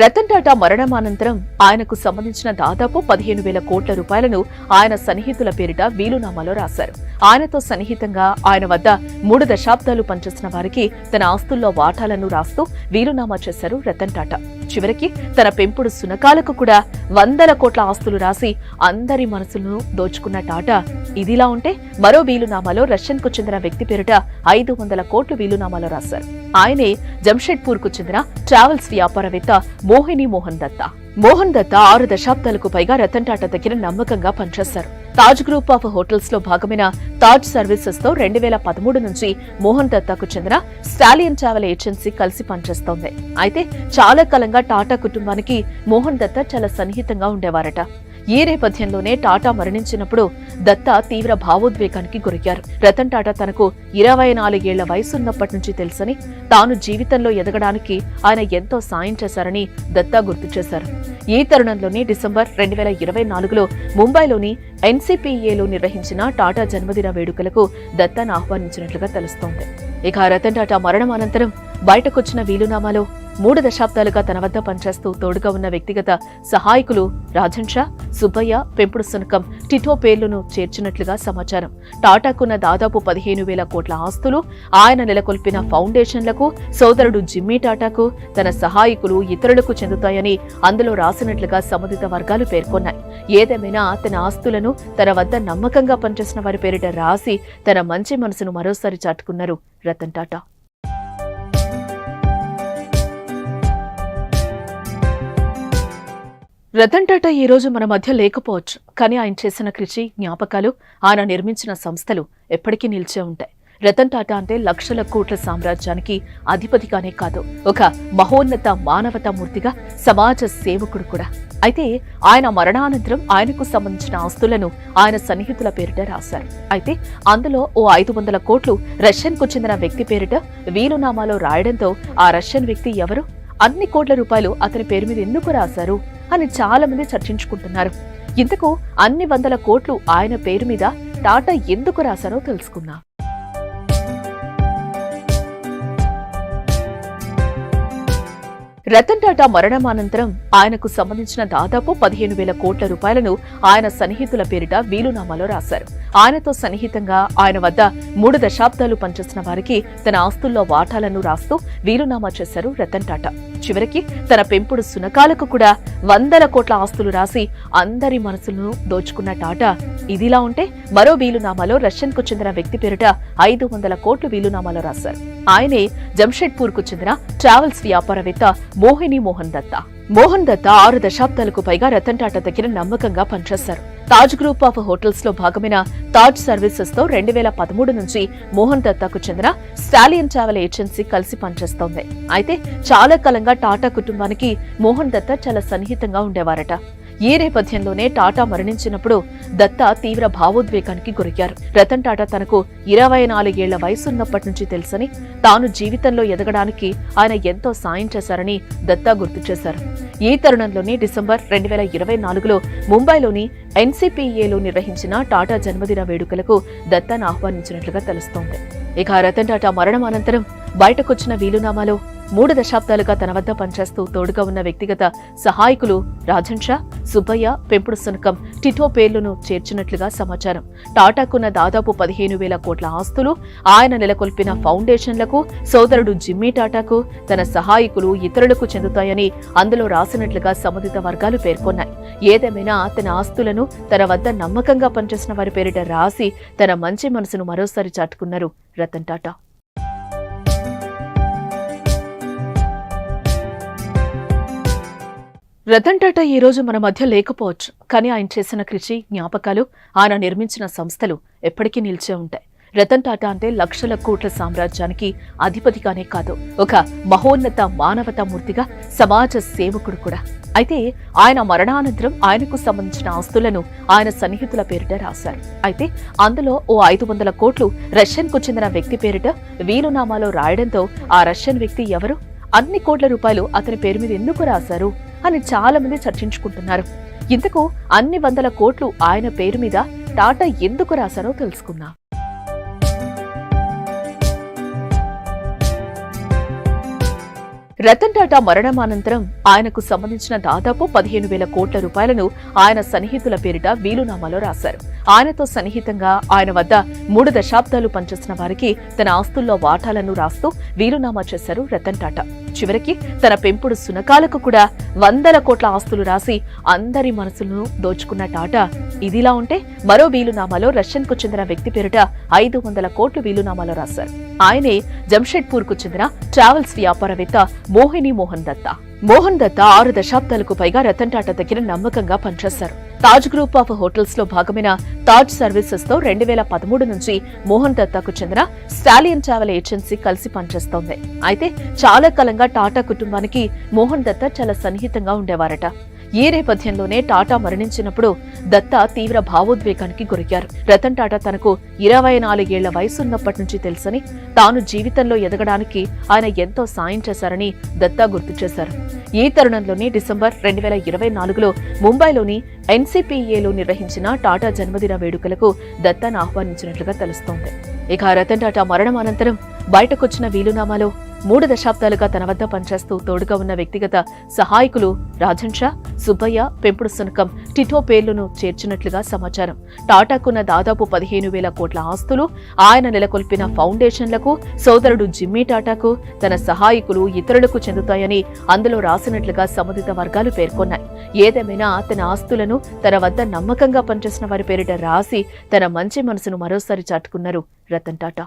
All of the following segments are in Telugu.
రతన్ టాటా మరణమానంతరం ఆయనకు సంబంధించిన దాదాపు పదిహేను వేల కోట్ల రూపాయలను ఆయన సన్నిహితుల పేరిట వీలునామాలో రాశారు. ఆయనతో సన్నిహితంగా ఆయన వద్ద మూడు దశాబ్దాలు పనిచేసిన వారికి తన ఆస్తుల్లో వాటాలను రాస్తూ వీలునామా చేశారు రతన్ టాటా. చివరికి తన పెంపుడు సునకాలకు కూడా వందల కోట్ల ఆస్తులు రాసి అందరి మనసులను దోచుకున్న టాటా ఇదిలా ఉంటే మరో వీలునామాలో రష్యన్కు చెందిన వ్యక్తి పేరిట ఐదు వందల కోట్లు వీలునామాలో రాశారు. ఆయనే జంషెడ్పూర్కు చెందిన ట్రావెల్స్ వ్యాపారవేత్త మోహిని మోహన్ దత్తా. మోహన్ దత్తా ఆరు దశాబ్దాలకు పైగా రతన్ టాటా దగ్గర నమ్మకంగా పనిచేశారు. తాజ్ గ్రూప్ ఆఫ్ హోటల్స్లో భాగమైన తాజ్ సర్వీసెస్తో రెండు వేల పదమూడు నుంచి మోహన్ దత్తాకు చెందిన స్టాలియన్ ట్రావెల్ ఏజెన్సీ కలిసి పనిచేస్తోంది. అయితే చాలా కాలంగా టాటా కుటుంబానికి మోహన్ దత్తా చాలా సన్నిహితంగా ఉండేవారట. ఈ నేపథ్యంలోనే టాటా మరణించినప్పుడు దత్తా తీవ్ర భావోద్వేగానికి గురయ్యారు. రతన్ టాటా తనకు ఇరవై నాలుగేళ్ళ వయసున్నప్పటి నుంచి తెలుసని తాను జీవితంలో ఎదగడానికి ఆయన ఎంతో సాయం చేశారని దత్తా గుర్తు చేశారు. ఈ తరుణంలోనే డిసెంబర్ రెండు వేల ఇరవై నాలుగులో ముంబైలోని ఎన్సీపీఏలో నిర్వహించిన టాటా జన్మదిన వేడుకలకు దత్తాను ఆహ్వానించినట్లుగా తెలుస్తోంది. ఇక రతన్ టాటా మరణం అనంతరం బయటకొచ్చిన వీలునామాలో మూడు దశాబ్దాలుగా తన వద్ద పనిచేస్తూ తోడుగా ఉన్న వ్యక్తిగత సహాయకులు రాజన్ షా సుబ్బయ్య పెంపుడు సునకం టిటో పేర్లను చేర్చినట్లుగా సమాచారం. టాటాకున్న దాదాపు పదిహేను వేల కోట్ల ఆస్తులు ఆయన నెలకొల్పిన ఫౌండేషన్లకు సోదరుడు జిమ్మీ టాటాకు తన సహాయకులు ఇతరులకు చెందుతాయని అందులో రాసినట్లుగా సంబంధిత వర్గాలు పేర్కొన్నాయి. ఏదేమైనా తన ఆస్తులను తన వద్ద నమ్మకంగా పనిచేసిన వారి పేరిట రాసి తన మంచి మనసును మరోసారి చాటుకున్నారు రతన్ టాటా. రతన్ టాటా ఈ రోజు మన మధ్య లేకపోవచ్చు. కానీ ఆయన చేసిన కృషి జ్ఞాపకాలు ఆయన నిర్మించిన సంస్థలు ఎప్పటికీ నిలిచే ఉంటాయి. రతన్ టాటా అంటే లక్షల కోట్ల సామ్రాజ్యానికి అధిపతిగానే కాదు ఒక మహోన్నత మానవతా మూర్తిగా సమాజ సేవకుడు కూడా. అయితే ఆయన మరణానంతరం ఆయనకు సంబంధించిన ఆస్తులను ఆయన సన్నిహితుల పేరిట రాశారు. అయితే అందులో ఓ ఐదు వందల కోట్లు రష్యన్కు చెందిన వ్యక్తి పేరిట వీలునామాలో రాయడంతో ఆ రష్యన్ వ్యక్తి ఎవరు? అన్ని కోట్ల రూపాయలు అతని పేరు మీద ఎందుకు రాశారు? అని చాలా మంది చర్చించుకుంటున్నారు. ఇందుకు అన్ని వందల కోట్లు ఆయన పేరు మీద టాటా ఎందుకు రాశారో తెలుసుకుందాం. రతన్ టాటా మరణమానంతరం ఆయనకు సంబంధించిన దాదాపు పదిహేను వేల కోట్ల రూపాయలను ఆయన సన్నిహితుల పేరిట వీలునామాలో రాశారు. ఆయనతో సన్నిహితంగా ఆయన వద్ద మూడు దశాబ్దాలు పనిచేసిన వారికి తన ఆస్తుల్లో వాటాలను రాస్తూ వీలునామా చేశారు రతన్ టాటా. చివరికి తన పెంపుడు సునకాలకు కూడా వందల కోట్ల ఆస్తులు రాసి అందరి మనసులను దోచుకున్న టాటా ఇదిలా ఉంటే మరో వీలునామాలో రష్యన్కు చెందిన వ్యక్తి పేరిట ఐదు వందల కోట్లు వీలునామాలో రాశారు. ఆయనే జంషెడ్పూర్కు చెందిన ట్రావెల్స్ వ్యాపారవేత్త మోహిని మోహన్ దత్తా. మోహన్ దత్తా ఆరు దశాబ్దాలకు పైగా రతన్ టాటా దగ్గర నమ్మకంగా పనిచేశారు. తాజ్ గ్రూప్ ఆఫ్ హోటల్స్లో భాగమైన తాజ్ సర్వీసెస్తో రెండు వేల పదమూడు నుంచి మోహన్ దత్తాకు చెందిన స్టాలియన్ ట్రావెల్ ఏజెన్సీ కలిసి పనిచేస్తోంది. అయితే చాలా కాలంగా టాటా కుటుంబానికి మోహన్ దత్తా చాలా సన్నిహితంగా ఉండేవారట. ఈ నేపథ్యంలోనే టాటా మరణించినప్పుడు దత్తా తీవ్ర భావోద్వేగానికి గురయ్యారు. రతన్ టాటా తనకు ఇరవై నాలుగేళ్ళ వయసున్నప్పటి నుంచి తెలుసని తాను జీవితంలో ఎదగడానికి ఆయన ఎంతో సాయం చేశారని దత్తా గుర్తు చేశారు. ఈ తరుణంలోనే డిసెంబర్ రెండు వేల ఇరవై నాలుగులో ముంబైలోని ఎన్సీపీఏలో నిర్వహించిన టాటా జన్మదిన వేడుకలకు దత్తాను ఆహ్వానించినట్లుగా తెలుస్తోంది. ఇక రతన్ టాటా మరణం అనంతరం బయటకొచ్చిన వీలునామాలో మూడు దశాబ్దాలుగా తన వద్ద పనిచేస్తూ తోడుగా ఉన్న వ్యక్తిగత సహాయకులు రాజన్ షా సుబ్బయ్య పెంపుడు సునకం టిటో పేర్లను చేర్చినట్లుగా సమాచారం. టాటాకున్న దాదాపు పదిహేను వేల కోట్ల ఆస్తులు ఆయన నెలకొల్పిన ఫౌండేషన్లకు సోదరుడు జిమ్మీ టాటాకు తన సహాయకులు ఇతరులకు చెందుతాయని అందులో రాసినట్లుగా సంబంధిత వర్గాలు పేర్కొన్నాయి. ఏదేమైనా తన ఆస్తులను తన వద్ద నమ్మకంగా పనిచేసిన వారి పేరిట రాసి తన మంచి మనసును మరోసారి చాటుకున్నారు రతన్ టాటా. రతన్ టాటా ఈ రోజు మన మధ్య లేకపోవచ్చు. కానీ ఆయన చేసిన కృషి జ్ఞాపకాలు ఆయన నిర్మించిన సంస్థలు ఎప్పటికీ నిలిచే ఉంటాయి. రతన్ టాటా అంటే లక్షల కోట్ల సామ్రాజ్యానికి అధిపతిగానే కాదు ఒక మహోన్నత మానవతా మూర్తిగా సమాజ సేవకుడు కూడా. అయితే ఆయన మరణానంతరం ఆయనకు సంబంధించిన ఆస్తులను ఆయన సన్నిహితుల పేరిట రాశారు. అయితే అందులో ఓ ఐదు వందల కోట్లు రష్యన్కు చెందిన వ్యక్తి పేరిట వీలునామాలో రాయడంతో ఆ రష్యన్ వ్యక్తి ఎవరు? అన్ని కోట్ల రూపాయలు అతని పేరు మీద ఎందుకు రాశారు? అని చాలా మంది చర్చించుకుంటున్నారు. ఇంతకు అన్ని వందల కోట్లు ఆయన పేరు మీద టాటా ఎందుకు రాశారో తెలుసుకుందాం. రతన్ టాటా మరణమానంతరం ఆయనకు సంబంధించిన దాదాపు పదిహేను వేల కోట్ల రూపాయలను ఆయన సన్నిహితుల పేరిట వీలునామాలో రాశారు. ఆయనతో సన్నిహితంగా ఆయన వద్ద మూడు దశాబ్దాలు పనిచేసిన వారికి తన ఆస్తుల్లో వాటాలను రాస్తూ వీలునామా చేశారు రతన్ టాటా. చివరికి తన పెంపుడు సునకాలకు కూడా వందల కోట్ల ఆస్తులు రాసి అందరి మనసులను దోచుకున్న టాటా ఇదిలా ఉంటే మరో వీలునామాలో రష్యన్కు చెందిన వ్యక్తి పేరిట ఐదు వందల కోట్లు వీలునామాలో రాశారు. ఆయనే జంషెడ్పూర్కు చెందిన ట్రావెల్స్ వ్యాపారవేత్త మోహిని మోహన్ దత్తా. మోహన్ దత్తా ఆరు దశాబ్దాలకు పైగా రతన్ టాటా దగ్గర నమ్మకంగా పనిచేశారు. తాజ్ గ్రూప్ ఆఫ్ హోటల్స్లో భాగమైన తాజ్ సర్వీసెస్తో రెండు వేల పదమూడు నుంచి మోహన్ దత్తాకు చెందిన స్టాలియన్ ట్రావెల్ ఏజెన్సీ కలిసి పనిచేస్తోంది. అయితే చాలా కాలంగా టాటా కుటుంబానికి మోహన్ దత్తా చాలా సన్నిహితంగా ఉండేవారట. ఈ నేపథ్యంలోనే టాటా మరణించినప్పుడు దత్తా తీవ్ర భావోద్వేగానికి గురయ్యారు. రతన్ టాటా తనకు ఇరవై నాలుగేళ్ళ వయసున్నప్పటి నుంచి తెలుసని తాను జీవితంలో ఎదగడానికి ఆయన ఎంతో సాయం చేశారని దత్తా గుర్తు చేశారు. ఈ తరుణంలోనే డిసెంబర్ రెండు వేల ఇరవై నాలుగులో ముంబైలోని ఎన్సీపీఏలో నిర్వహించిన టాటా జన్మదిన వేడుకలకు దత్తాను ఆహ్వానించినట్లుగా తెలుస్తోంది. ఇక రతన్ టాటా మరణం అనంతరం బయటకొచ్చిన వీలునామాలో మూడు దశాబ్దాలుగా తన వద్ద పనిచేస్తూ తోడుగా ఉన్న వ్యక్తిగత సహాయకులు రాజన్ షా సుబ్బయ్య పెంపుడు సునకం టిటో పేర్లను చేర్చినట్లుగా సమాచారం. టాటాకున్న దాదాపు పదిహేను వేల కోట్ల ఆస్తులు ఆయన నెలకొల్పిన ఫౌండేషన్లకు సోదరుడు జిమ్మీ టాటాకు తన సహాయకులు ఇతరులకు చెందుతాయని అందులో రాసినట్లుగా సంబంధిత వర్గాలు పేర్కొన్నాయి. ఏదేమైనా తన ఆస్తులను తన వద్ద నమ్మకంగా పనిచేసిన వారి పేరిట రాసి తన మంచి మనసును మరోసారి చాటుకున్నారు రతన్ టాటా.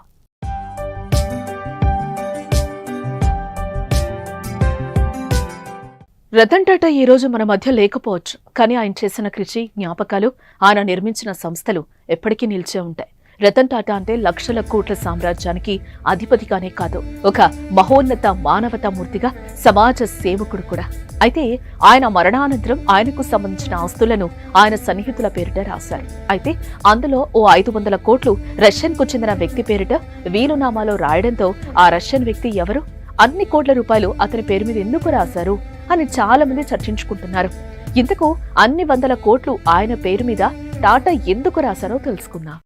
రతన్ టాటా ఈ రోజు మన మధ్య లేకపోవచ్చు. కానీ ఆయన చేసిన కృషి జ్ఞాపకాలు ఆయన నిర్మించిన సంస్థలు ఎప్పటికీ నిలిచే ఉంటాయి. రతన్ టాటా అంటే లక్షల కోట్ల సామ్రాజ్యానికి అధిపతిగానే కాదు ఒక మహోన్నత మానవతా మూర్తిగా సమాజ సేవకుడు కూడా. అయితే ఆయన మరణానంతరం ఆయనకు సంబంధించిన ఆస్తులను ఆయన సన్నిహితుల పేరిట రాశారు. అయితే అందులో ఓ ఐదు వందల కోట్లు రష్యన్కు చెందిన వ్యక్తి పేరిట వీలునామాలో రాయడంతో ఆ రష్యన్ వ్యక్తి ఎవరు? అన్ని కోట్ల రూపాయలు అతని పేరు మీద ఎందుకు రాశారు? అని చాలా మంది చర్చించుకుంటున్నారు. ఇంతకు అన్ని వందల కోట్లు ఆయన పేరు మీద టాటా ఎందుకు రాశారో తెలుసుకుందాం.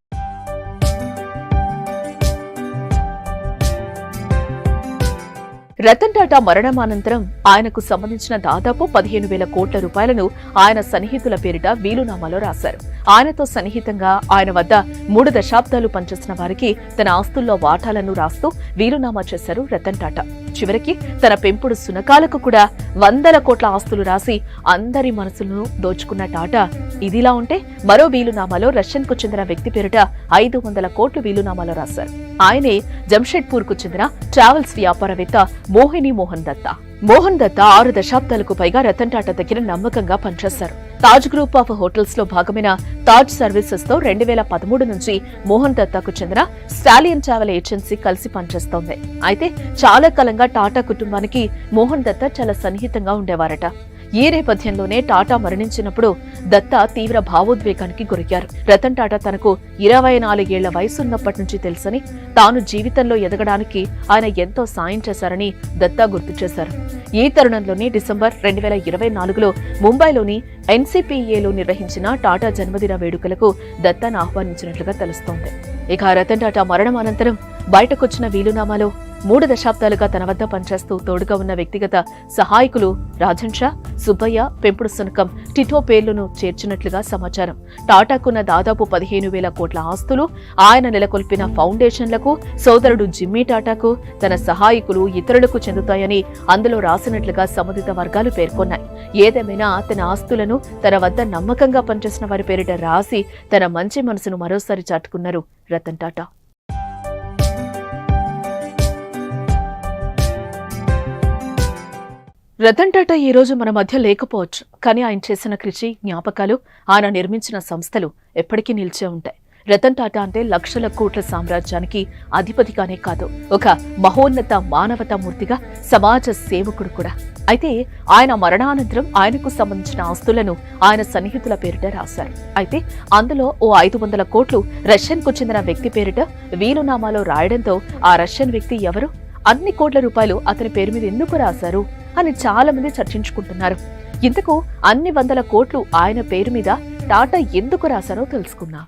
రతన్ టాటా మరణమానంతరం ఆయనకు సంబంధించిన దాదాపు పదిహేను వేల కోట్ల రూపాయలను ఆయన సన్నిహితుల పేరిట వీలునామాలో రాశారు. ఆయనతో సన్నిహితంగా ఆయన వద్ద మూడు దశాబ్దాలు పనిచేసిన వారికి తన ఆస్తుల్లో వాటాలను రాస్తూ వీలునామా చేశారు రతన్ టాటా. చివరికి తన పెంపుడు సునకాలకు కూడా వందల కోట్ల ఆస్తులు రాసి అందరి మనసులను దోచుకున్న టాటా ఇదిలా ఉంటే మరో వీలునామాలో రష్యన్కు చెందిన వ్యక్తి పేరిట ఐదు వందల కోట్లు వీలునామాలో రాశారు. ఆయనే జంషెడ్పూర్కు చెందిన ట్రావెల్స్ వ్యాపారవేత్త మోహిని మోహన్ దత్తా. మోహన్ దత్తా ఆరు దశాబ్దాలకు పైగా రతన్ టాటా దగ్గర నమ్మకంగా పనిచేశారు. తాజ్ గ్రూప్ ఆఫ్ హోటల్స్లో భాగమైన తాజ్ సర్వీసెస్తో రెండు వేల పదమూడు నుంచి మోహన్ దత్తాకు చెందిన స్టాలియన్ ట్రావెల్ ఏజెన్సీ కలిసి పనిచేస్తోంది. అయితే చాలా కాలంగా టాటా కుటుంబానికి మోహన్ దత్తా చాలా సన్నిహితంగా ఉండేవారట. ఈ నేపథ్యంలోనే టాటా మరణించినప్పుడు దత్తా తీవ్ర భావోద్వేగానికి గురయ్యారు. రతన్ టాటా తనకు ఇరవై నాలుగేళ్ళ వయసున్నప్పటి నుంచి తెలుసని తాను జీవితంలో ఎదగడానికి ఆయన ఎంతో సాయం చేశారని దత్తా గుర్తు చేశారు. ఈ తరుణంలోనే డిసెంబర్ రెండు వేల ఇరవై నాలుగులో ముంబైలోని ఎన్సీపీఏలో నిర్వహించిన టాటా జన్మదిన వేడుకలకు దత్తాను ఆహ్వానించినట్లుగా తెలుస్తోంది. ఇక రతన్ టాటా మరణం అనంతరం బయటకొచ్చిన వీలునామాలో మూడు దశాబ్దాలుగా తన వద్ద పనిచేస్తూ తోడుగా ఉన్న వ్యక్తిగత సహాయకులు రాజన్ షా సుబ్బయ్య పెంపుడు సునకం టిటో పేర్లను చేర్చినట్లుగా సమాచారం. టాటాకున్న దాదాపు పదిహేను వేల కోట్ల ఆస్తులు ఆయన నెలకొల్పిన ఫౌండేషన్లకు సోదరుడు జిమ్మీ టాటాకు తన సహాయకులు ఇతరులకు చెందుతాయని అందులో రాసినట్లుగా సంబంధిత వర్గాలు పేర్కొన్నాయి. ఏదేమైనా తన ఆస్తులను తన వద్ద నమ్మకంగా పనిచేసిన వారి పేరిట రాసి తన మంచి మనసును మరోసారి చాటుకున్నారు రతన్ టాటా. రతన్ టాటా ఈ రోజు మన మధ్య లేకపోవచ్చు. కానీ ఆయన చేసిన కృషి జ్ఞాపకాలు ఆయన నిర్మించిన సంస్థలు ఎప్పటికీ నిలిచే ఉంటాయి. రతన్ టాటా అంటే లక్షల కోట్ల సామ్రాజ్యానికి అధిపతిగానే కాదు ఒక మహోన్నత మానవతా మూర్తిగా సమాజ సేవకుడు కూడా. అయితే ఆయన మరణానంతరం ఆయనకు సంబంధించిన ఆస్తులను ఆయన సన్నిహితుల పేరిట రాశారు. అయితే అందులో ఓ ఐదు వందల కోట్లు రష్యన్కు చెందిన వ్యక్తి పేరిట వీలునామాలో రాయడంతో ఆ రష్యన్ వ్యక్తి ఎవరు? అన్ని కోట్ల రూపాయలు అతని పేరు మీద ఎందుకు రాశారు? అని చాలా మంది చర్చించుకుంటున్నారు. ఇంతకు అన్ని వందల కోట్లు ఆయన పేరు మీద టాటా ఎందుకు రాశారో తెలుసుకుందాం.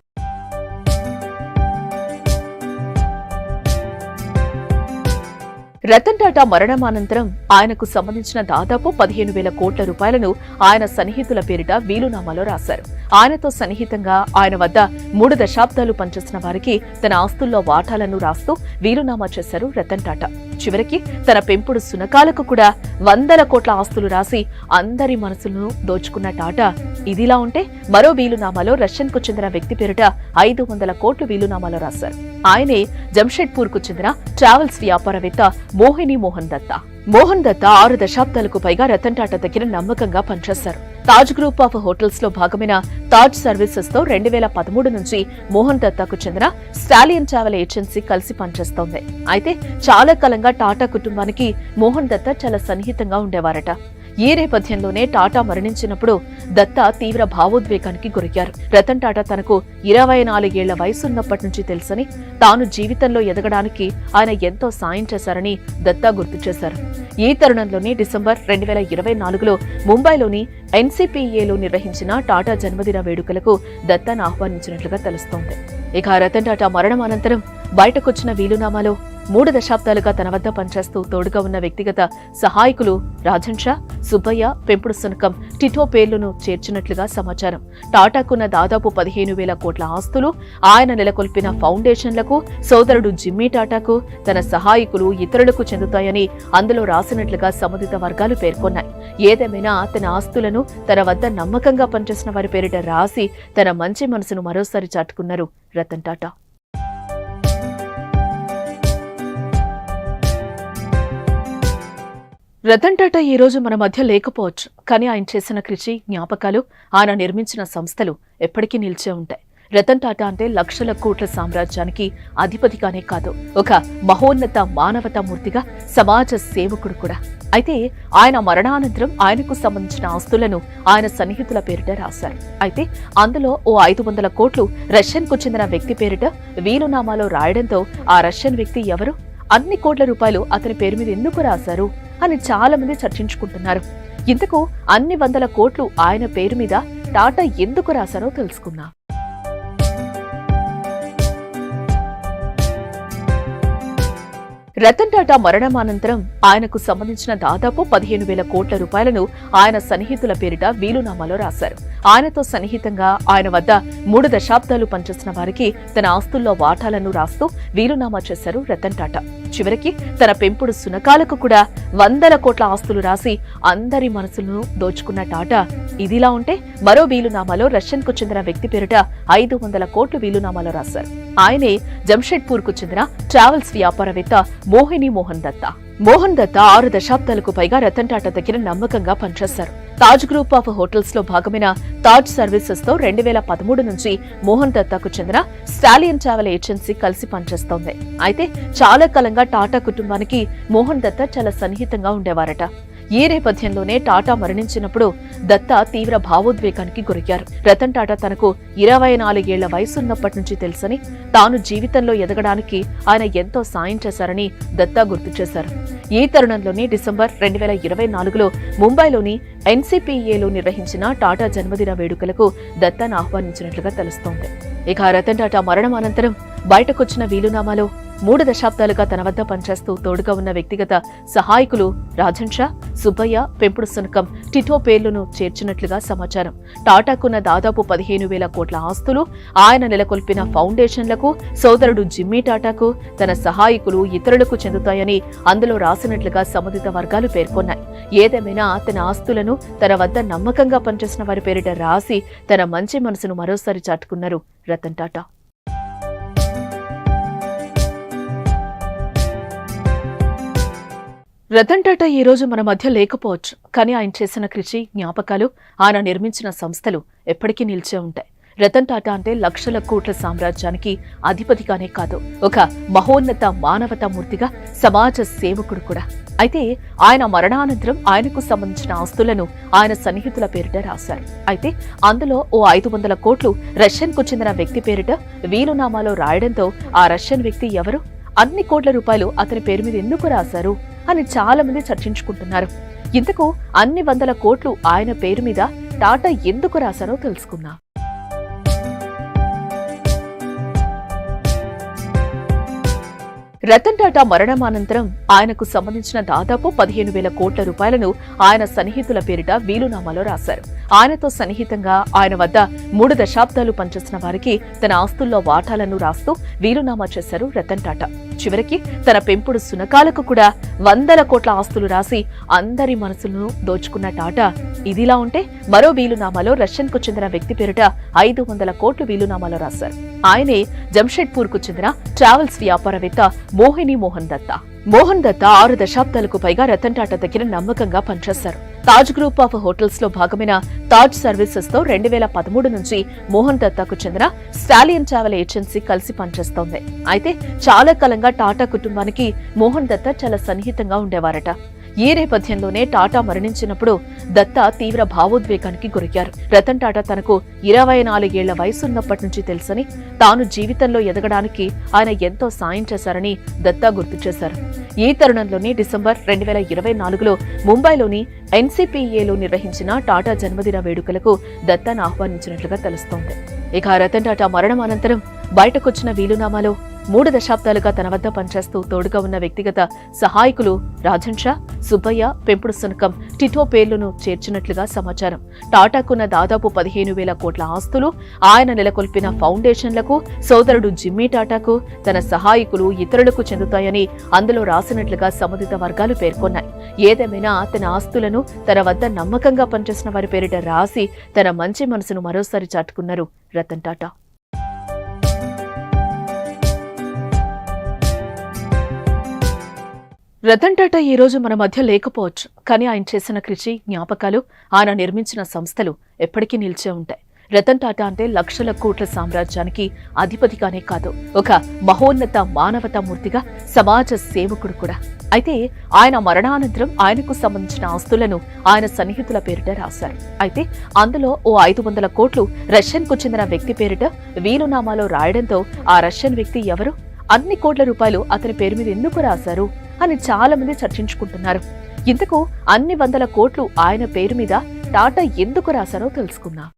రతన్ టాటా మరణమానంతరం ఆయనకు సంబంధించిన దాదాపు పదిహేను వేల కోట్ల రూపాయలను ఆయన సన్నిహితుల పేరిట వీలునామాలో రాశారు. ఆయనతో సన్నిహితంగా ఆయన వద్ద మూడు దశాబ్దాలు పనిచేసిన వారికి తన ఆస్తుల్లో వాటాలను రాస్తూ వీలునామా చేశారు రతన్ టాటా. చివరికి తన పెంపుడు సునకాలకు కూడా వందల కోట్ల ఆస్తులు రాసి అందరి మనసులను దోచుకున్న టాటా ఇదిలా ఉంటే మరో వీలునామాలో రష్యన్కు చెందిన వ్యక్తి పేరిట ఐదు వందల కోట్లు వీలునామాలో రాశారు. ఆయనే జంషెడ్పూర్కు చెందిన ట్రావెల్స్ వ్యాపారవేత్త మోహిని మోహన్ దత్తా. మోహన్ దత్తా ఆరు దశాబ్దాలకు పైగా రతన్ టాటా దగ్గర నమ్మకంగా పనిచేశారు. తాజ్ గ్రూప్ ఆఫ్ హోటల్స్లో భాగమైన తాజ్ సర్వీసెస్తో రెండు వేల పదమూడు నుంచి మోహన్ దత్తాకు చెందిన స్టాలియన్ ట్రావెల్ ఏజెన్సీ కలిసి పనిచేస్తోంది. అయితే చాలా కాలంగా టాటా కుటుంబానికి మోహన్ దత్తా చాలా సన్నిహితంగా ఉండేవారట. ఈ నేపథ్యంలోనే టాటా మరణించినప్పుడు దత్తా తీవ్ర భావోద్వేగానికి గురయ్యారు. రతన్ టాటా తనకు ఇరవై నాలుగేళ్ళ వయసున్నప్పటి నుంచి తెలుసని తాను జీవితంలో ఎదగడానికి ఆయన ఎంతో సాయం చేశారని దత్తా గుర్తు చేశారు. ఈ తరుణంలోనే డిసెంబర్ రెండు వేల ఇరవై నాలుగులో ముంబైలోని ఎన్సీపీఏలో నిర్వహించిన టాటా జన్మదిన వేడుకలకు దత్తాను ఆహ్వానించినట్లుగా తెలుస్తోంది. ఇక రతన్ టాటా మరణం అనంతరం బయటకొచ్చిన వీలునామాలో మూడు దశాబ్దాలుగా తన వద్ద పనిచేస్తూ తోడుగా ఉన్న వ్యక్తిగత సహాయకులు రాజన్ షా సుబ్బయ్య పెంపుడు సునకం టిటో పేర్లను చేర్చినట్లుగా సమాచారం. టాటాకున్న దాదాపు పదిహేను వేల కోట్ల ఆస్తులు ఆయన నెలకొల్పిన ఫౌండేషన్లకు సోదరుడు జిమ్మీ టాటాకు తన సహాయకులు ఇతరులకు చెందుతాయని అందులో రాసినట్లుగా సంబంధిత వర్గాలు పేర్కొన్నాయి. ఏదేమైనా తన ఆస్తులను తన వద్ద నమ్మకంగా పనిచేసిన వారి పేరిట రాసి తన మంచి మనసును మరోసారి చాటుకున్నారు రతన్ టాటా. రతన్ టాటా ఈ రోజు మన మధ్య లేకపోవచ్చు కానీ ఆయన చేసిన కృషి జ్ఞాపకాలు ఆయన నిర్మించిన సంస్థలు ఎప్పటికీ నిలిచే ఉంటాయి. రతన్ టాటా అంటే లక్షల కోట్ల సామ్రాజ్యానికి అధిపతిగానే కాదు ఒక మహోన్నత మానవతా మూర్తిగా సమాజ సేవకుడు కూడా. అయితే ఆయన మరణానంతరం ఆయనకు సంబంధించిన ఆస్తులను ఆయన సన్నిహితుల పేరిట రాశారు. అయితే అందులో ఓ ఐదు వందల కోట్లు రష్యన్కు చెందిన వ్యక్తి పేరిట వీలునామాలో రాయడంతో ఆ రష్యన్ వ్యక్తి ఎవరు? అన్ని కోట్ల రూపాయలు అతని పేరు మీద ఎందుకు రాశారు అని చాలా మంది చర్చించుకుంటున్నారు. ఇంతకు అన్ని వందల కోట్లు ఆయన పేరు మీద టాటా ఎందుకు రాశారో తెలుసుకుందాం. రతన్ టాటా మరణమానంతరం ఆయనకు సంబంధించిన దాదాపు పదిహేను వేల కోట్ల రూపాయలను ఆయన సన్నిహితుల పేరిట వీలునామాలో రాశారు. ఆయనతో సన్నిహితంగా ఆయన వద్ద మూడు దశాబ్దాలు పనిచేసిన వారికి తన ఆస్తుల్లో వాటాలను రాస్తూ వీలునామా చేశారు రతన్ టాటా. చివరికి తన పెంపుడు సునకాలకు కూడా వందల కోట్ల ఆస్తులు రాసి అందరి మనసులను దోచుకున్న టాటా ఇదిలా ఉంటే మరో వీలునామాలో రష్యన్కు చెందిన వ్యక్తి పేరిట ఐదు వందల కోట్లు వీలునామాలో రాశారు. ఆయనే జంషెడ్పూర్కు చెందిన ట్రావెల్స్ వ్యాపారవేత్త మోహిని మోహన్ దత్తా. మోహన్ దత్తా ఆరు దశాబ్దాలకు పైగా రతన్ టాటా దగ్గర నమ్మకంగా పనిచేశారు. తాజ్ గ్రూప్ ఆఫ్ హోటల్స్లో భాగమైన తాజ్ సర్వీసెస్తో రెండు వేల పదమూడు నుంచి మోహన్ దత్తాకు చెందిన స్టాలియన్ ట్రావెల్ ఏజెన్సీ కలిసి పనిచేస్తోంది. అయితే చాలా కాలంగా టాటా కుటుంబానికి మోహన్ దత్తా చాలా సన్నిహితంగా ఉండేవారట. ఈ నేపథ్యంలోనే టాటా మరణించినప్పుడు దత్తా తీవ్ర భావోద్వేగానికి గురయ్యారు. రతన్ టాటా తనకు ఇరవై నాలుగేళ్ళ వయసున్నప్పటి నుంచి తెలుసని తాను జీవితంలో ఎదగడానికి ఆయన ఎంతో సాయం చేశారని దత్తా గుర్తు చేశారు. ఈ తరుణంలోనే డిసెంబర్ రెండు వేల ఇరవై నాలుగులో ముంబైలోని ఎన్సీపీఏలో నిర్వహించిన టాటా జన్మదిన వేడుకలకు దత్తాను ఆహ్వానించినట్లుగా తెలుస్తోంది. ఇక రతన్ టాటా మరణం అనంతరం బయటకొచ్చిన వీలునామాలో మూడు దశాబ్దాలుగా తన వద్ద పనిచేస్తూ తోడుగా ఉన్న వ్యక్తిగత సహాయకులు రాజన్ షా సుబ్బయ్య పెంపుడు సునకం టిటో పేర్లను చేర్చినట్లుగా సమాచారం. టాటాకున్న దాదాపు పదిహేను వేల కోట్ల ఆస్తులు ఆయన నెలకొల్పిన ఫౌండేషన్లకు సోదరుడు జిమ్మీ టాటాకు తన సహాయకులు ఇతరులకు చెందుతాయని అందులో రాసినట్లుగా సంబంధిత వర్గాలు పేర్కొన్నాయి. ఏదేమైనా తన ఆస్తులను తన వద్ద నమ్మకంగా పనిచేసిన వారి పేరిట రాసి తన మంచి మనసును మరోసారి చాటుకున్నారు రతన్ టాటా. రతన్ టాటా ఈ రోజు మన మధ్య లేకపోవచ్చు కానీ ఆయన చేసిన కృషి జ్ఞాపకాలు ఆయన నిర్మించిన సంస్థలు ఎప్పటికీ నిలిచే ఉంటాయి. రతన్ టాటా అంటే లక్షల కోట్ల సామ్రాజ్యానికి అధిపతిగానే కాదు ఒక మహోన్నత మానవతా మూర్తిగా సమాజ సేవకుడు కూడా. అయితే ఆయన మరణానంతరం ఆయనకు సంబంధించిన ఆస్తులను ఆయన సన్నిహితుల పేరిట రాశారు. అయితే అందులో ఓ ఐదు వందల కోట్లు రష్యన్కు చెందిన వ్యక్తి పేరిట వీలునామాలో రాయడంతో ఆ రష్యన్ వ్యక్తి ఎవరు? అన్ని కోట్ల రూపాయలు అతని పేరు మీద ఎందుకు రాశారు? అని చాలా మంది చర్చించుకుంటున్నారు. ఇంతకు అన్ని వందల కోట్లు ఆయన పేరు మీద టాటా ఎందుకు రాశారో తెలుసుకుందాం. రతన్ టాటా మరణమానంతరం ఆయనకు సంబంధించిన దాదాపు పదిహేను వేల కోట్ల రూపాయలను ఆయన సన్నిహితుల పేరిట వీలునామాలో రాశారు. ఆయనతో సన్నిహితంగా ఆయన వద్ద మూడు దశాబ్దాలు పనిచేసిన వారికి తన ఆస్తుల్లో వాటాలను రాస్తూ వీలునామా చేశారు రతన్ టాటా. చివరికి తన పెంపుడు సునకాలకు కూడా వందల కోట్ల ఆస్తులు రాసి అందరి మనసులను దోచుకున్న టాటా ఇదిలా ఉంటే మరో వీలునామాలో రష్యన్కు చెందిన వ్యక్తి పేరిట ఐదు వందల కోట్లు వీలునామాలో రాశారు. ఆయనే జంషెడ్పూర్కు చెందిన ట్రావెల్స్ వ్యాపారవేత్త మోహిని మోహన్ దత్తా. మోహన్ దత్తా ఆరు దశాబ్దాలకు పైగా రతన్ టాటా దగ్గర నమ్మకంగా పనిచేశారు. తాజ్ గ్రూప్ ఆఫ్ హోటల్స్లో భాగమైన తాజ్ సర్వీసెస్తో రెండు వేల పదమూడు నుంచి మోహన్ దత్తాకు చెందిన స్టాలియన్ ట్రావెల్ ఏజెన్సీ కలిసి పనిచేస్తోంది. అయితే చాలా కాలంగా టాటా కుటుంబానికి మోహన్ దత్తా చాలా సన్నిహితంగా ఉండేవారట. ఈ నేపథ్యంలోనే టాటా మరణించినప్పుడు దత్తా తీవ్ర భావోద్వేగానికి గురయ్యారు. రతన్ టాటా తనకు ఇరవై నాలుగేళ్ళ వయసున్నప్పటి నుంచి తెలుసని తాను జీవితంలో ఎదగడానికి ఆయన ఎంతో సాయం చేశారని దత్తా గుర్తు చేశారు. ఈ తరుణంలోనే డిసెంబర్ రెండు వేల ఇరవై నాలుగులో ముంబైలోని ఎన్సీపీఏలో నిర్వహించిన టాటా జన్మదిన వేడుకలకు దత్తాను ఆహ్వానించినట్లుగా తెలుస్తోంది. ఇక రతన్ టాటా మరణం అనంతరం బయటకొచ్చిన వీలునామాలో మూడు దశాబ్దాలుగా తన వద్ద పనిచేస్తూ తోడుగా ఉన్న వ్యక్తిగత సహాయకులు రాజన్ షా సుబ్బయ్య పెంపుడు సునకం టిటో పేర్లను చేర్చినట్లుగా సమాచారం. టాటాకున్న దాదాపు పదిహేను వేల కోట్ల ఆస్తులు ఆయన నెలకొల్పిన ఫౌండేషన్లకు సోదరుడు జిమ్మీ టాటాకు తన సహాయకులు ఇతరులకు చెందుతాయని అందులో రాసినట్లుగా సంబంధిత వర్గాలు పేర్కొన్నాయి. ఏదేమైనా తన ఆస్తులను తన వద్ద నమ్మకంగా పనిచేసిన వారి పేరిట రాసి తన మంచి మనసును మరోసారి చాటుకున్నారు రతన్ టాటా. రతన్ టాటా ఈ రోజు మన మధ్య లేకపోవచ్చు. కానీ ఆయన చేసిన కృషి జ్ఞాపకాలు ఆయన నిర్మించిన సంస్థలు ఎప్పటికీ నిలిచే ఉంటాయి. రతన్ టాటా అంటే లక్షల కోట్ల సామ్రాజ్యానికి అధిపతిగానే కాదు ఒక మహోన్నత మానవతా మూర్తిగా సమాజ సేవకుడు కూడా. అయితే ఆయన మరణానంతరం ఆయనకు సంబంధించిన ఆస్తులను ఆయన సన్నిహితుల పేరిట రాశారు. అయితే అందులో ఓ ఐదు వందల కోట్లు రష్యన్కు చెందిన వ్యక్తి పేరిట వీలునామాలో రాయడంతో ఆ రష్యన్ వ్యక్తి ఎవరు? అన్ని కోట్ల రూపాయలు అతని పేరు మీద ఎందుకు రాశారు? అని చాలా మంది చర్చించుకుంటున్నారు. ఇంతకు అన్ని వందల కోట్లు ఆయన పేరు మీద టాటా ఎందుకు రాశారో తెలుసుకుందాం.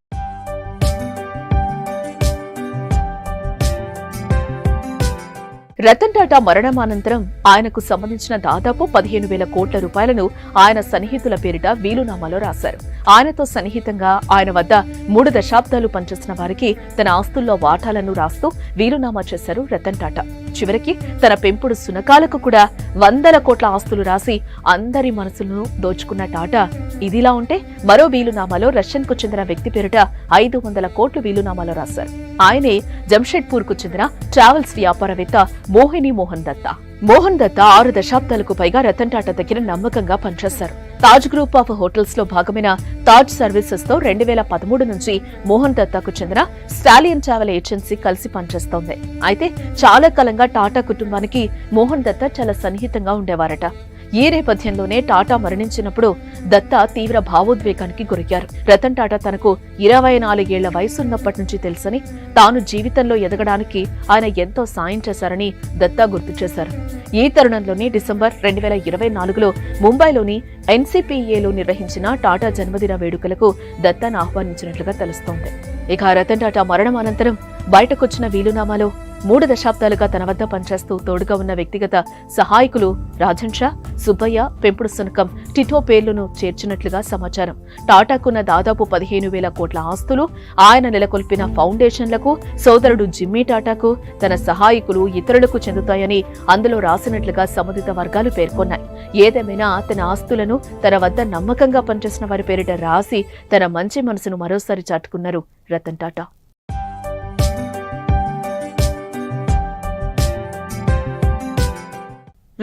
రతన్ టాటా మరణమానంతరం ఆయనకు సంబంధించిన దాదాపు పదిహేను వేల కోట్ల రూపాయలను ఆయన సన్నిహితుల పేరిట వీలునామాలో రాశారు. ఆయనతో సన్నిహితంగా ఆయన వద్ద మూడు దశాబ్దాలు పనిచేసిన వారికి తన ఆస్తుల్లో వాటాలను రాస్తూ వీలునామా చేశారు రతన్ టాటా. చివరికి తన పెంపుడు సునకాలకు కూడా వందల కోట్ల ఆస్తులు రాసి అందరి మనసులను దోచుకున్న టాటా ఇదిలా ఉంటే మరో వీలునామాలో రష్యన్కు చెందిన వ్యక్తి పేరిట ఐదు వందల కోట్లు వీలునామాలో రాశారు. ఆయనే జంషెడ్పూర్కు చెందిన ట్రావెల్స్ వ్యాపారవేత్త మోహిని మోహన్ దత్తా. మోహన్ దత్తా ఆరు దశాబ్దాలకు పైగా రతన్ టాటా దగ్గర నమ్మకంగా పనిచేశారు. తాజ్ గ్రూప్ ఆఫ్ హోటల్స్లో భాగమైన తాజ్ సర్వీసెస్తో రెండు వేల పదమూడు నుంచి మోహన్ దత్తాకు చెందిన స్టాలియన్ ట్రావెల్ ఏజెన్సీ కలిసి పనిచేస్తోంది. అయితే చాలా కాలంగా టాటా కుటుంబానికి మోహన్ దత్తా చాలా సన్నిహితంగా ఉండేవారట. ఈ నేపథ్యంలోనే టాటా మరణించినప్పుడు దత్తా తీవ్ర భావోద్వేగానికి గురయ్యారు. రతన్ టాటా తనకు ఇరవై నాలుగేళ్ళ వయసున్నప్పటి నుంచి తెలుసని తాను జీవితంలో ఎదగడానికి ఆయన ఎంతో సాయం చేశారని దత్తా గుర్తు చేశారు. ఈ తరుణంలోనే డిసెంబర్ రెండు వేల ఇరవై నాలుగులో ముంబైలోని ఎన్సీపీఏలో నిర్వహించిన టాటా జన్మదిన వేడుకలకు దత్తాను ఆహ్వానించినట్లుగా తెలుస్తోంది. ఇక రతన్ టాటా మరణం అనంతరం బయటకొచ్చిన వీలునామాలో మూడు దశాబ్దాలుగా తన వద్ద పనిచేస్తూ తోడుగా ఉన్న వ్యక్తిగత సహాయకులు రాజన్ షా సుబ్బయ్య పెంపుడు సునకం టిటో పేర్లను చేర్చినట్లుగా సమాచారం. టాటాకున్న దాదాపు పదిహేను వేల కోట్ల ఆస్తులు ఆయన నెలకొల్పిన ఫౌండేషన్లకు సోదరుడు జిమ్మీ టాటాకు తన సహాయకులు ఇతరులకు చెందుతాయని అందులో రాసినట్లుగా సంబంధిత వర్గాలు పేర్కొన్నాయి. ఏదేమైనా తన ఆస్తులను తన వద్ద నమ్మకంగా పనిచేసిన వారి పేరిట రాసి తన మంచి మనసును మరోసారి చాటుకున్నారు రతన్ టాటా.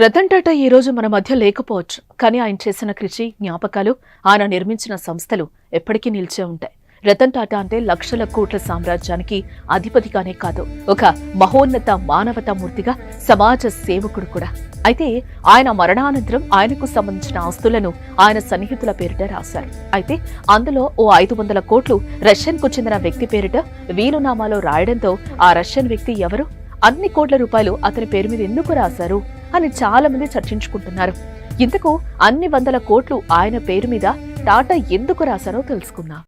రతన్ టాటా ఈ రోజు మన మధ్య లేకపోవచ్చు. కానీ ఆయన చేసిన కృషి జ్ఞాపకాలు ఆయన నిర్మించిన సంస్థలు ఎప్పటికీ నిలిచే ఉంటాయి. రతన్ టాటా అంటే లక్షల కోట్ల సామ్రాజ్యానికి అధిపతిగానే కాదు ఒక మహోన్నత మానవతా మూర్తిగా సమాజ సేవకుడు కూడా. అయితే ఆయన మరణానంతరం ఆయనకు సంబంధించిన ఆస్తులను ఆయన సన్నిహితుల పేరిట రాశారు. అయితే అందులో ఓ ఐదు వందల కోట్లు రష్యన్కు చెందిన వ్యక్తి పేరిట వీలునామాలో రాయడంతో ఆ రష్యన్ వ్యక్తి ఎవరు? అన్ని కోట్ల రూపాయలు అతని పేరు మీద ఎందుకు రాశారు? అని చాలా మంది చర్చించుకుంటున్నారు. ఇంతకు అన్ని వందల కోట్లు ఆయన పేరు మీద టాటా ఎందుకు రాశారో తెలుసుకుందాం.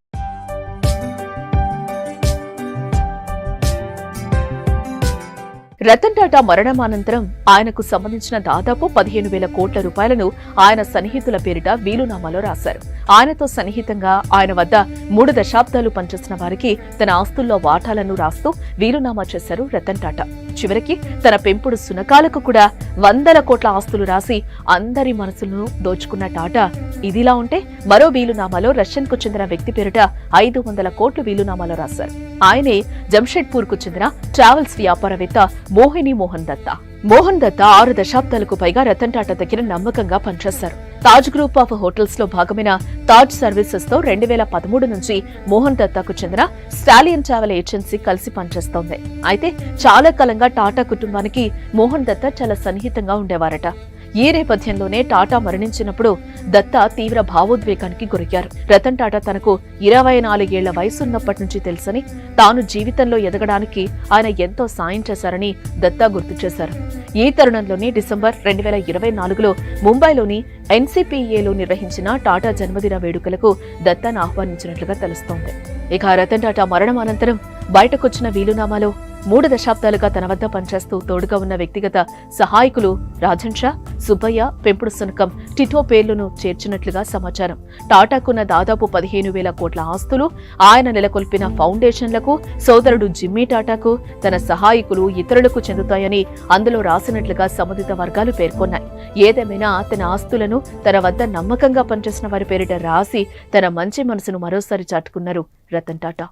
రతన్ టాటా మరణమానంతరం ఆయనకు సంబంధించిన దాదాపు పదిహేను వేల కోట్ల రూపాయలను ఆయన సన్నిహితుల పేరిట వీలునామాలో రాశారు. ఆయనతో సన్నిహితంగా ఆయన వద్ద మూడు దశాబ్దాలు పనిచేసిన వారికి తన ఆస్తుల్లో వాటాలను రాస్తూ వీలునామా చేశారు రతన్ టాటా. చివరికి తన పెంపుడు సునకాలకు కూడా వందల కోట్ల ఆస్తులు రాసి అందరి మనసులను దోచుకున్న టాటా ఇదిలా ఉంటే మరో వీలునామాలో రష్యన్కు చెందిన వ్యక్తి పేరిట ఐదు వందల కోట్లు వీలునామాలో రాశారు. ఆయనే జంషెడ్పూర్కు చెందిన ట్రావెల్స్ వ్యాపారవేత్త మోహిని మోహన్ దత్తా. మోహన్ దత్తా ఆరు దశాబ్దాలకు పైగా రతన్ టాటా దగ్గర నమ్మకంగా పనిచేశారు. తాజ్ గ్రూప్ ఆఫ్ హోటల్స్లో భాగమైన తాజ్ సర్వీసెస్తో రెండు వేల పదమూడు నుంచి మోహన్ దత్తాకు చెందిన స్టాలియన్ ట్రావెల్ ఏజెన్సీ కలిసి పనిచేస్తోంది. అయితే చాలా కాలంగా టాటా కుటుంబానికి మోహన్ దత్తా చాలా సన్నిహితంగా ఉండేవారట. ఈ నేపథ్యంలోనే టాటా మరణించినప్పుడు దత్తా తీవ్ర భావోద్వేగానికి గురయ్యారు. రతన్ టాటా తనకు ఇరవై నాలుగేళ్ళ వయసున్నప్పటి నుంచి తెలుసని తాను జీవితంలో ఎదగడానికి ఆయన ఎంతో సాయం చేశారని దత్తా గుర్తు చేశారు. ఈ తరుణంలోనే డిసెంబర్ రెండు వేల ఇరవై నాలుగులో ముంబైలోని ఎన్సీపీఏలో నిర్వహించిన టాటా జన్మదిన వేడుకలకు దత్తాను ఆహ్వానించినట్లుగా తెలుస్తోంది. ఇక రతన్ టాటా మరణం అనంతరం బయటకొచ్చిన వీలునామాలో మూడు దశాబ్దాలుగా తన వద్ద పనిచేస్తూ తోడుగా ఉన్న వ్యక్తిగత సహాయకులు రాజన్ షా సుబ్బయ్య పెంపుడు సునకం టిటో పేర్లను చేర్చినట్లుగా సమాచారం. టాటాకున్న దాదాపు పదిహేను వేల కోట్ల ఆస్తులు ఆయన నెలకొల్పిన ఫౌండేషన్లకు సోదరుడు జిమ్మీ టాటాకు తన సహాయకులు ఇతరులకు చెందుతాయని అందులో రాసినట్లుగా సంబంధిత వర్గాలు పేర్కొన్నాయి. ఏదేమైనా తన ఆస్తులను తన వద్ద నమ్మకంగా పనిచేసిన వారి పేరిట రాసి తన మంచి మనసును మరోసారి చాటుకున్నారు రతన్ టాటా.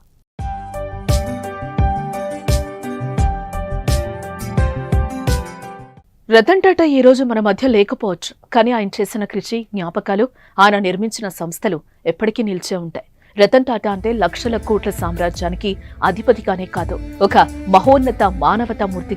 రతన్ టాటా ఈ రోజు మన మధ్య లేకపోవచ్చు. కానీ ఆయన చేసిన కృషి జ్ఞాపకాలు ఆయన నిర్మించిన సంస్థలు ఎప్పటికీ నిలిచే ఉంటాయి. రతన్ టాటా అంటే లక్షల కోట్ల సామ్రాజ్యానికి అధిపతిగానే కాదు ఒక మహోన్నత మానవతా మూర్తి